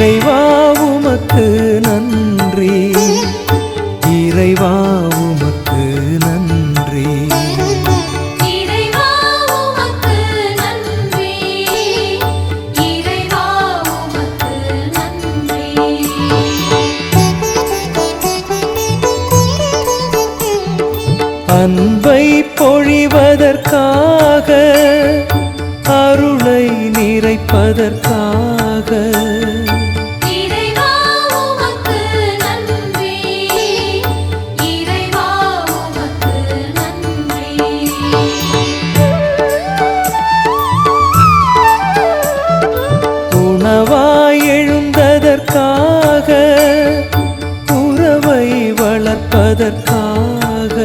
இறைவா உமக்கு நன்றி. இறைவா உமக்கு நன்றி. அன்பை பொழிவதற்காக அருளை நிறைப்பதற்காக எழுந்ததற்காக உறவை வளர்ப்பதற்காக.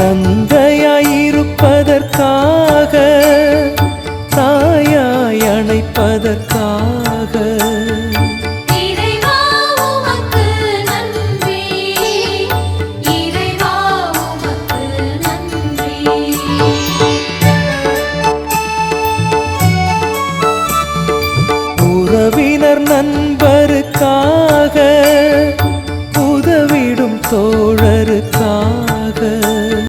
தந்தையாயிருப்பதற்காக தாயாய் அணைப்பதற்காக. விடும் தோழருக்காக.